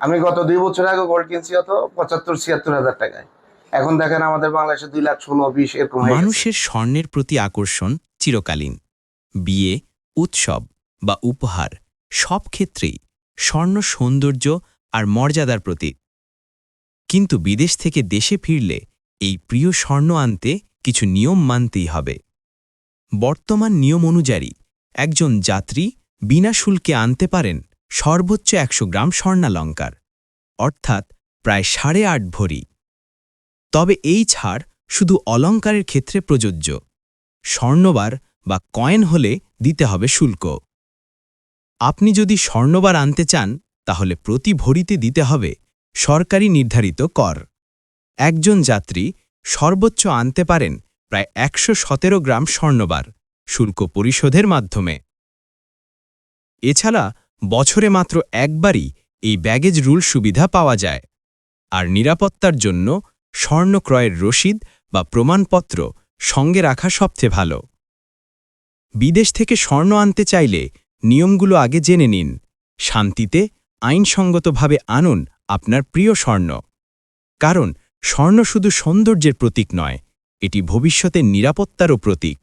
আমি গত দুই বছর আগে গোল্ড কিনছি হতো পঁচাত্তর, ছিয়াত্তর হাজার টাকায়। এখন দেখেন আমাদের বাংলাদেশে দুই লাখ ষোলো, বিশ এরকম মানুষের স্বর্ণের প্রতি আকর্ষণ চিরকালীন। বিয়ে, উৎসব বা উপহার সব ক্ষেত্রেই স্বর্ণ সৌন্দর্য আর মর্যাদার প্রতীক। কিন্তু বিদেশ থেকে দেশে ফিরলে এই প্রিয় স্বর্ণ আনতে কিছু নিয়ম মানতেই হবে। বর্তমান নিয়ম অনুযায়ী একজন যাত্রী বিনা শুল্কে আনতে পারেন সর্বোচ্চ একশো গ্রাম স্বর্ণালঙ্কার, অর্থাৎ প্রায় সাড়ে আট ভরি। তবে এই ছাড় শুধু অলঙ্কারের ক্ষেত্রে প্রযোজ্য। স্বর্ণবার বা কয়েন হলে দিতে হবে শুল্ক। আপনি যদি স্বর্ণবার আনতে চান, তাহলে প্রতি ভরিতে দিতে হবে সরকারি নির্ধারিত কর। একজন যাত্রী সর্বোচ্চ আনতে পারেন প্রায় একশো সতেরো গ্রাম স্বর্ণবার, শুল্ক পরিশোধের মাধ্যমে। এছাড়া বছরে মাত্র একবারই এই ব্যাগেজ রুল সুবিধা পাওয়া যায়। আর নিরাপত্তার জন্য স্বর্ণ ক্রয়ের রসিদ বা প্রমাণপত্র সঙ্গে রাখা সবচেয়ে ভালো। বিদেশ থেকে স্বর্ণ আনতে চাইলে নিয়মগুলো আগে জেনে নিন। শান্তিতে, আইনসঙ্গতভাবে আনুন আপনার প্রিয় স্বর্ণ। কারণ স্বর্ণ শুধু সৌন্দর্যের প্রতীক নয়, এটি ভবিষ্যতের নিরাপত্তারও প্রতীক।